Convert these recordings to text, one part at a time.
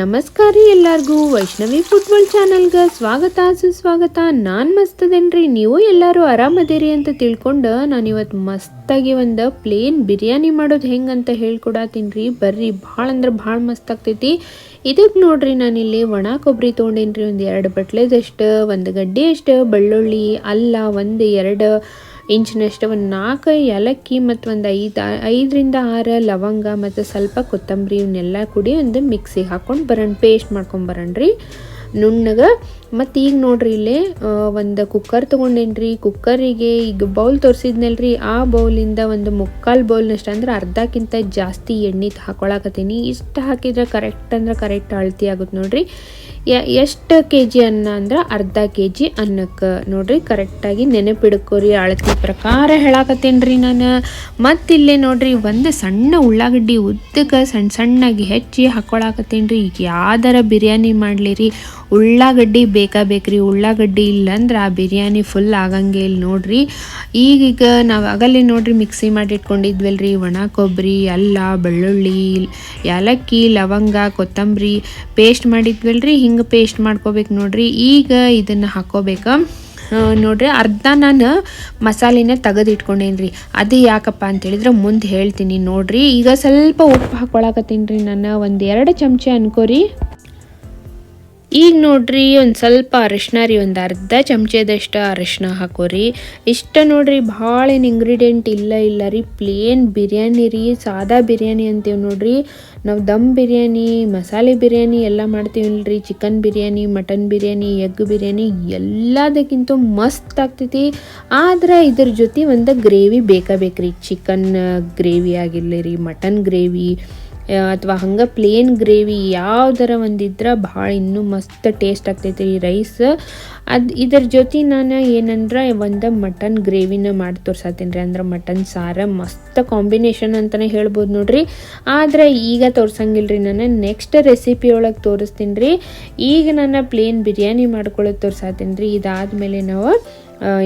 ನಮಸ್ಕಾರ ರೀ ಎಲ್ಲರಿಗೂ. ವೈಷ್ಣವಿ ಫುಟ್ಬಾಲ್ ಚಾನಲ್ಗೆ ಸ್ವಾಗತ, ಸುಸ್ವಾಗತ. ನಾನು ಮಸ್ತದೇನ್ರಿ? ನೀವು ಎಲ್ಲರೂ ಆರಾಮದೇರಿ ಅಂತ ತಿಳ್ಕೊಂಡು ನಾನು ಇವತ್ತು ಮಸ್ತಾಗಿ ಒಂದು ಪ್ಲೇನ್ ಬಿರಿಯಾನಿ ಮಾಡೋದು ಹೆಂಗಂತ ಹೇಳ್ಕೊಡತ್ತೀನಿ ರೀ ಬರ್ರಿ, ಭಾಳ ಅಂದ್ರೆ ಭಾಳ ಮಸ್ತ್ ಆಗ್ತೈತಿ ಇದಕ್ಕೆ ನೋಡ್ರಿ ನಾನಿಲ್ಲಿ ಒಣ ಕೊಬ್ಬರಿ ತೊಗೊಂಡೇನ್ರಿ. ಒಂದು ಎರಡು ಬಟ್ಲೆದಷ್ಟು, ಒಂದು ಗಡ್ಡೆ ಅಷ್ಟು, ಬೆಳ್ಳುಳ್ಳಿ, ಅಲ್ಲ, ಒಂದು ಎರಡು ಇಂಚಿನಷ್ಟು ಒಂದು ನಾಲ್ಕು, ಏಲಕ್ಕಿ ಮತ್ತು ಒಂದು ಐದು, ಐದರಿಂದ ಆರು ಲವಂಗ ಮತ್ತು ಸ್ವಲ್ಪ ಕೊತ್ತಂಬರಿ ಇವನ್ನೆಲ್ಲ ಕೂಡಿ ಒಂದು ಮಿಕ್ಸಿಗೆ ಹಾಕ್ಕೊಂಡು ಬರೋಣ ಪೇಸ್ಟ್ ಮಾಡ್ಕೊಂಡು ಬರೋಣ್ರಿ ನುಣ್ಣಗೆ, ಮತ್ತು ಈಗ ನೋಡ್ರಿ ಇಲ್ಲೇ ಒಂದು ಕುಕ್ಕರ್ ತೊಗೊಂಡೇನ್ರಿ. ಕುಕ್ಕರಿಗೆ ಈಗ ಬೌಲ್ ತೋರಿಸಿದ್ನಲ್ರಿ. ಆ ಬೌಲಿಂದ ಒಂದು ಮುಕ್ಕಾಲು ಬೌಲ್ನಷ್ಟು ಅಂದ್ರೆ ಅರ್ಧಕ್ಕಿಂತ ಜಾಸ್ತಿ ಎಣ್ಣೆ ಹಾಕೊಳಕತ್ತೀನಿ. ಇಷ್ಟು ಹಾಕಿದ್ರೆ ಕರೆಕ್ಟ್ ಅಂದ್ರೆ ಕರೆಕ್ಟ್ ಅಳತಿ ಆಗುತ್ತೆ ನೋಡ್ರಿ. ಎಷ್ಟು ಕೆ ಜಿ ಅನ್ನ ಅಂದ್ರೆ ಅರ್ಧ ಕೆ ಜಿ ಅನ್ನಕ್ಕೆ. ನೋಡ್ರಿ, ಕರೆಕ್ಟಾಗಿ ನೆನಪಿಡ್ಕೋರಿ. ಅಳತಿ ಪ್ರಕಾರ ಹೇಳಾಕತ್ತೇನ್ರಿ ನಾನು. ಮತ್ತಿಲ್ಲೇ ನೋಡ್ರಿ, ಒಂದು ಸಣ್ಣ ಉಳ್ಳಾಗಡ್ಡಿ ಉದ್ದಕ್ಕೆ ಸಣ್ಣ ಸಣ್ಣಗೆ ಹೆಚ್ಚಿ ಹಾಕೊಳಾಕತ್ತೇನ್ರಿ. ಈಗ ಯಾವ್ದಾರ ಬಿರಿಯಾನಿ ಮಾಡಲಿರಿ. ಉಳ್ಳಾಗಡ್ಡಿ ಬೇಕಾ ಬೇಕ್ರಿ? ಉಳ್ಳಾಗಡ್ಡಿ ಇಲ್ಲಂದ್ರೆ ಆ ಬಿರಿಯಾನಿ ಫುಲ್ ಆಗಂಗೆ ಇಲ್ಲಿ ನೋಡ್ರಿ. ಈಗೀಗ ನಾವು ಆಗಲ್ಲಿ ನೋಡ್ರಿ ಮಿಕ್ಸಿ ಮಾಡಿ ಇಟ್ಕೊಂಡಿದ್ವಲ್ರಿ. ಒಣ ಕೊಬ್ಬರಿ ಅಲ್ಲ, ಬೆಳ್ಳುಳ್ಳಿ, ಏಲಕ್ಕಿ, ಲವಂಗ, ಕೊತ್ತಂಬರಿ ಪೇಸ್ಟ್ ಮಾಡಿದ್ವಲ್ರಿ. ಹಿಂಗೆ ಪೇಸ್ಟ್ ಮಾಡ್ಕೋಬೇಕು ನೋಡ್ರಿ. ಈಗ ಇದನ್ನು ಹಾಕೋಬೇಕು. ನೋಡ್ರಿ ಅರ್ಧ ನಾನು ಮಸಾಲೆನ ತೆಗೆದು ರೀ ಅದು ಯಾಕಪ್ಪ ಅಂತೇಳಿದ್ರೆ ಮುಂದೆ ಹೇಳ್ತೀನಿ ನೋಡ್ರಿ. ಈಗ ಸ್ವಲ್ಪ ಉಪ್ಪು ಹಾಕ್ಕೊಳಕತ್ತೀನಿ ರೀ ನಾನು ಒಂದು ಎರಡು ಚಮಚ ಅನ್ಕೋರಿ. ಈಗ ನೋಡ್ರಿ, ಒಂದು ಸ್ವಲ್ಪ ಅರಿಶಿನ ರೀ, ಒಂದು ಅರ್ಧ ಚಮಚದಷ್ಟು ಅರಿಶಿನ ಹಾಕೋರಿ. ಇಷ್ಟ ನೋಡ್ರಿ, ಭಾಳ ಏನು ಇಂಗ್ರೀಡಿಯೆಂಟ್ ಇಲ್ಲ ಇಲ್ಲ ರೀ ಪ್ಲೇನ್ ಬಿರಿಯಾನಿ ರೀ, ಸಾದಾ ಬಿರಿಯಾನಿ ಅಂತೀವಿ ನೋಡ್ರಿ. ನಾವು ದಮ್ ಬಿರಿಯಾನಿ, ಮಸಾಲೆ ಬಿರಿಯಾನಿ ಎಲ್ಲ ಮಾಡ್ತೀವಲ್ರಿ. Chicken biryani, mutton biryani, egg biryani, ಎಲ್ಲದಕ್ಕಿಂತ ಮಸ್ತ್ ಆಗ್ತೈತಿ. ಆದ್ರೆ ಇದ್ರ ಜೊತೆ ಒಂದು ಗ್ರೇವಿ ಬೇಕಾ ಬೇಕ್ರಿ ಚಿಕನ್ ಗ್ರೇವಿ ಆಗಿರಲಿ ರೀ, ಮಟನ್ ಗ್ರೇವಿ ಅಥವಾ ಹಂಗೆ ಪ್ಲೇನ್ ಗ್ರೇವಿ ಯಾವ್ದರ ಒಂದಿದ್ರೆ ಭಾಳ ಇನ್ನೂ ಮಸ್ತ್ ಟೇಸ್ಟ್ ಆಗ್ತೈತೆ ಈ ರೈಸ್ ಅದು ಇದ್ರ ಜೊತೆ ನಾನು ಏನಂದ್ರೆ ಒಂದು ಮಟನ್ ಗ್ರೇವಿನ ಮಾಡಿ ತೋರ್ಸತ್ತೀನಿ ರೀ ಅಂದ್ರೆ ಮಟನ್ ಸಾರ ಮಸ್ತ್ ಕಾಂಬಿನೇಷನ್ ಅಂತಲೇ ಹೇಳ್ಬೋದು ನೋಡ್ರಿ. ಆದರೆ ಈಗ ತೋರ್ಸಂಗಿಲ್ಲ ರೀ ನಾನು ನೆಕ್ಸ್ಟ್ ರೆಸಿಪಿ ಒಳಗೆ ತೋರಿಸ್ತೀನಿ ರೀ ಈಗ ನಾನು ಪ್ಲೇನ್ ಬಿರಿಯಾನಿ ಮಾಡ್ಕೊಳ್ಳೋದು ತೋರ್ಸತ್ತೀನಿ ರೀ ಇದಾದಮೇಲೆ ನಾವು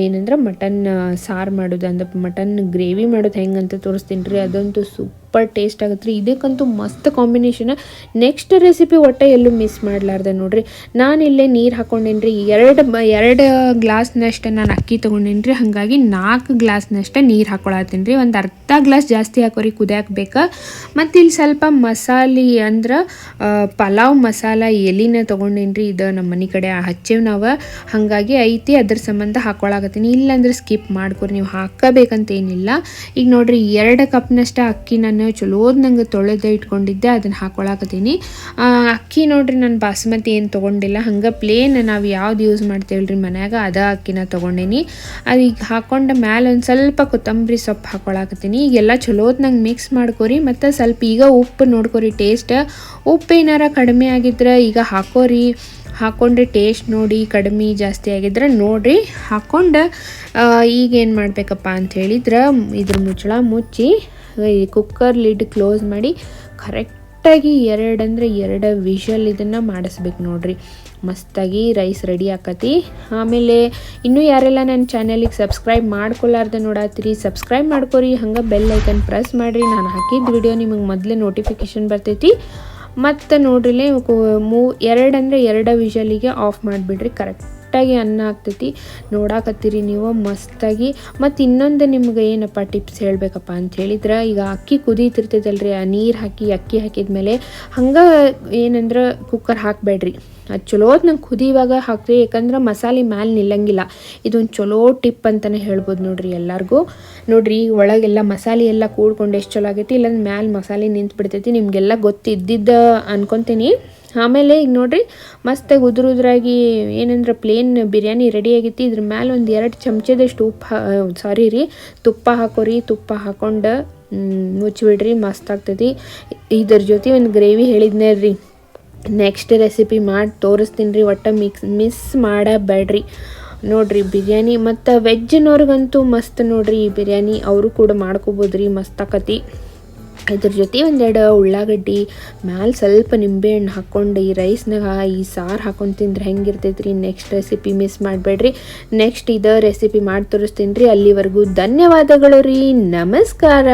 ಏನಂದ್ರೆ ಮಟನ್ ಸಾರು ಮಾಡೋದು, ಅಂದ್ರೆ ಮಟನ್ ಗ್ರೇವಿ ಮಾಡೋದು ಹೆಂಗಂತ ತೋರಿಸ್ತೀನಿ ರೀ ಅದಂತೂ ಸೂಪರ್ ಟೇಸ್ಟ್ ಆಗುತ್ತೆ. ರೀ ಇದಕ್ಕಂತೂ ಮಸ್ತ್ ಕಾಂಬಿನೇಷನ್. ನೆಕ್ಸ್ಟ್ ರೆಸಿಪಿ ಒಟ್ಟೆ ಎಲ್ಲೂ ಮಿಸ್ ಮಾಡಲಾರ್ದೆ ನೋಡ್ರಿ. ನಾನು ಇಲ್ಲೇ ನೀರು ಹಾಕೊಂಡೇನಿ ರೀ ಎರಡು ಎರಡು ಗ್ಲಾಸ್ನಷ್ಟು ನಾನು ಅಕ್ಕಿ ತೊಗೊಂಡೇನಿ ರೀ ಹಾಗಾಗಿ ನಾಲ್ಕು ಗ್ಲಾಸ್ನಷ್ಟು ನೀರು ಹಾಕೊಳತ್ತೀನಿ ರೀ. ಒಂದು ಅರ್ಧ ಗ್ಲಾಸ್ ಜಾಸ್ತಿ ಹಾಕೋರಿ ಕುದಿಯಾಕ ಬೇಕಾ ಮತ್ತು ಇಲ್ಲಿ ಸ್ವಲ್ಪ ಮಸಾಲೆ ಅಂದ್ರೆ ಪಲಾವ್ ಮಸಾಲ ಎಲಿನ ತೊಗೊಂಡೇನಿ ರೀ ಇದು ನಮ್ಮ ಮನೆ ಕಡೆ ಹಚ್ಚೇವು ನಾವು. ಹಾಗಾಗಿ ಐತಿ, ಅದ್ರ ಸಂಬಂಧ ಹಾಕೊಳಕತ್ತೀನಿ. ಇಲ್ಲಾಂದ್ರೆ ಸ್ಕಿಪ್ ಮಾಡ್ಕೊರಿ, ನೀವು ಹಾಕಬೇಕಂತ ಏನಿಲ್ಲ ಈಗ ನೋಡ್ರಿ, ಎರಡು ಕಪ್ನಷ್ಟು ಅಕ್ಕಿ ನಾನು ಚಲೋದ್ ನಂಗೆ ತೊಳೆದೇ ಇಟ್ಕೊಂಡಿದ್ದೆ ಅದನ್ನು ಹಾಕೊಳಕತ್ತೀನಿ. ಅಕ್ಕಿ ನೋಡ್ರಿ, ನಾನು ಬಾಸುಮತಿ ಏನು ತೊಗೊಂಡಿಲ್ಲ. ಹಂಗೆ ಪ್ಲೇನ್ ನಾವು ಯಾವ್ದು ಯೂಸ್ ಮಾಡ್ತೇವಲ್ರಿ ಮನ್ಯಾಗ, ಅದ ಅಕ್ಕಿನ ತೊಗೊಂಡೇನಿ. ಅದು ಈಗ ಹಾಕೊಂಡ ಮ್ಯಾಲೆ ಒಂದು ಸ್ವಲ್ಪ ಕೊತ್ತಂಬರಿ ಸೊಪ್ಪು ಹಾಕೊಳಕತ್ತೀನಿ. ಈಗೆಲ್ಲ ಚಲೋದ್ ನಂಗೆ ಮಿಕ್ಸ್ ಮಾಡ್ಕೋರಿ. ಮತ್ತು ಸ್ವಲ್ಪ ಈಗ ಉಪ್ಪು ನೋಡ್ಕೊರಿ ಟೇಸ್ಟ್ ಉಪ್ಪು ಏನಾರ ಕಡಿಮೆ ಆಗಿದ್ರೆ ಈಗ ಹಾಕೋರಿ. ಹಾಕ್ಕೊಂಡ್ರೆ ಟೇಸ್ಟ್ ನೋಡಿ ಕಡಿಮೆ ಜಾಸ್ತಿ ಆಗಿದ್ರೆ ನೋಡಿರಿ. ಹಾಕ್ಕೊಂಡು ಈಗ ಏನು ಮಾಡಬೇಕಪ್ಪ ಅಂತ ಹೇಳಿದ್ರೆ, ಇದ್ರ ಮುಚ್ಚಳ ಮುಚ್ಚಿ ಕುಕ್ಕರ್ ಲಿಡ್ ಕ್ಲೋಸ್ ಮಾಡಿ ಕರೆಕ್ಟಾಗಿ ಎರಡು ಅಂದರೆ ಎರಡು ವಿಷಲ್ ಇದನ್ನು ಮಾಡಿಸ್ಬೇಕು ನೋಡಿರಿ. ಮಸ್ತಾಗಿ ರೈಸ್ ರೆಡಿ ಆಕತಿ. ಆಮೇಲೆ ಇನ್ನೂ ಯಾರೆಲ್ಲ ನನ್ನ ಚಾನಲಿಗೆ ಸಬ್ಸ್ಕ್ರೈಬ್ ಮಾಡ್ಕೊಲಾರ್ದೆ ನೋಡಾತ್ರಿ ಸಬ್ಸ್ಕ್ರೈಬ್ ಮಾಡ್ಕೊರಿ, ಹಂಗೆ ಬೆಲ್ ಐಕನ್ ಪ್ರೆಸ್ ಮಾಡಿರಿ. ನಾನು ಹಾಕಿದ ವಿಡಿಯೋ ನಿಮಗೆ ಮೊದಲೇ ನೋಟಿಫಿಕೇಶನ್ ಬರ್ತೈತಿ. ಮತ್ತು ನೋಡ್ರಿಲೆ ಮೂ ಎರಡು ಅಂದರೆ ಎರಡು ವಿಷಲಿಗೆ ಆಫ್ ಮಾಡಿಬಿಡ್ರಿ ಕರೆಕ್ಟಾಗಿ ಅನ್ನ ಆಗ್ತೈತಿ. ನೋಡಾಕತ್ತೀರಿ ನೀವು, ಮಸ್ತಾಗಿ. ಮತ್ತು ಇನ್ನೊಂದು ನಿಮ್ಗೆ ಏನಪ್ಪ ಟಿಪ್ಸ್ ಹೇಳಬೇಕಪ್ಪ ಅಂತ ಹೇಳಿದ್ರೆ, ಈಗ ಅಕ್ಕಿ ಕುದೀತಿರ್ತೈತಲ್ರಿ, ಆ ನೀರು ಹಾಕಿ, ಅಕ್ಕಿ ಹಾಕಿದ ಮೇಲೆ ಹಂಗೆ ಏನಂದ್ರೆ ಕುಕ್ಕರ್ ಹಾಕಬೇಡ್ರಿ. ಅದು ಚಲೋ ನಂಗೆ ಕುದಿಯುವಾಗ ಹಾಕ್ರಿ, ಯಾಕಂದ್ರೆ ಮಸಾಲೆ ಮ್ಯಾಲೆ ನಿಲ್ಲಂಗಿಲ್ಲ. ಇದೊಂದು ಚಲೋ ಟಿಪ್ ಅಂತಲೇ ಹೇಳ್ಬೋದು ನೋಡ್ರಿ ಎಲ್ಲರಿಗೂ. ನೋಡ್ರಿ, ಒಳಗೆಲ್ಲ ಮಸಾಲೆ ಎಲ್ಲ ಕೂಡ್ಕೊಂಡು ಎಷ್ಟು ಚಲೋ ಆಗೈತಿ ಇಲ್ಲಂದ್ರೆ ಮ್ಯಾಲೆ ಮಸಾಲೆ ನಿಂತು ಬಿಡ್ತೈತಿ ನಿಮಗೆಲ್ಲ ಗೊತ್ತಿದ್ದಿದ್ದ ಅನ್ಕೊತೀನಿ. ಆಮೇಲೆ ಈಗ ನೋಡ್ರಿ ಮಸ್ತಾಗಿ ಉದುರು ಉದುರಾಗಿ ಏನಂದ್ರೆ ಪ್ಲೇನ್ ಬಿರಿಯಾನಿ ರೆಡಿ ಆಗೈತಿ, ಇದ್ರ ಮ್ಯಾಲೆ ಒಂದು ಎರಡು ಚಮಚದಷ್ಟು ಉಪ್ಪು ಸಾರಿ ರೀ, ತುಪ್ಪ ಹಾಕೋರಿ, ತುಪ್ಪ ಹಾಕೊಂಡು ಮುಚ್ಚಿಬಿಡ್ರಿ ಮಸ್ತ್ ಆಗ್ತೈತಿ. ಇದ್ರ ಜೊತೆ ಒಂದು ಗ್ರೇವಿ ಹೇಳಿದ್ನೇ ರೀ ನೆಕ್ಸ್ಟ್ ರೆಸಿಪಿ ಮಾಡಿ, ತೋರಿಸ್ತೀನಿ ರೀ, ಒಟ್ಟು ಮಿಕ್ಸ್ ಮಿಸ್ ಮಾಡಬೇಡ್ರಿ. ನೋಡಿರಿ, ಬಿರಿಯಾನಿ ಮತ್ತು ವೆಜ್ನವ್ರಿಗಂತೂ ಮಸ್ತ್ ನೋಡಿರಿ, ಈ ಬಿರಿಯಾನಿ ಅವರು ಕೂಡ ಮಾಡ್ಕೋಬೋದು ರೀ ಆಕತಿ. ಇದ್ರ ಜೊತೆ ಒಂದೆರಡು ಉಳ್ಳಾಗಡ್ಡಿ, ಮ್ಯಾಲೆ ಸ್ವಲ್ಪ ನಿಂಬೆಹಣ್ಣು ಹಾಕ್ಕೊಂಡು ಈ ರೈಸ್ನಾಗ ಈ ಸಾರು ಹಾಕೊಂಡು ತಿಂದ್ರೆ ಹೆಂಗಿರ್ತೈತೆ ರೀ ನೆಕ್ಸ್ಟ್ ರೆಸಿಪಿ ಮಿಸ್ ಮಾಡಬೇಡ್ರಿ. ನೆಕ್ಸ್ಟ್ ಇದ ರೆಸಿಪಿ ಮಾಡಿ ತೋರಿಸ್ತೀನಿ ರೀ, ಅಲ್ಲಿವರೆಗೂ ಧನ್ಯವಾದಗಳು ರೀ, ನಮಸ್ಕಾರ.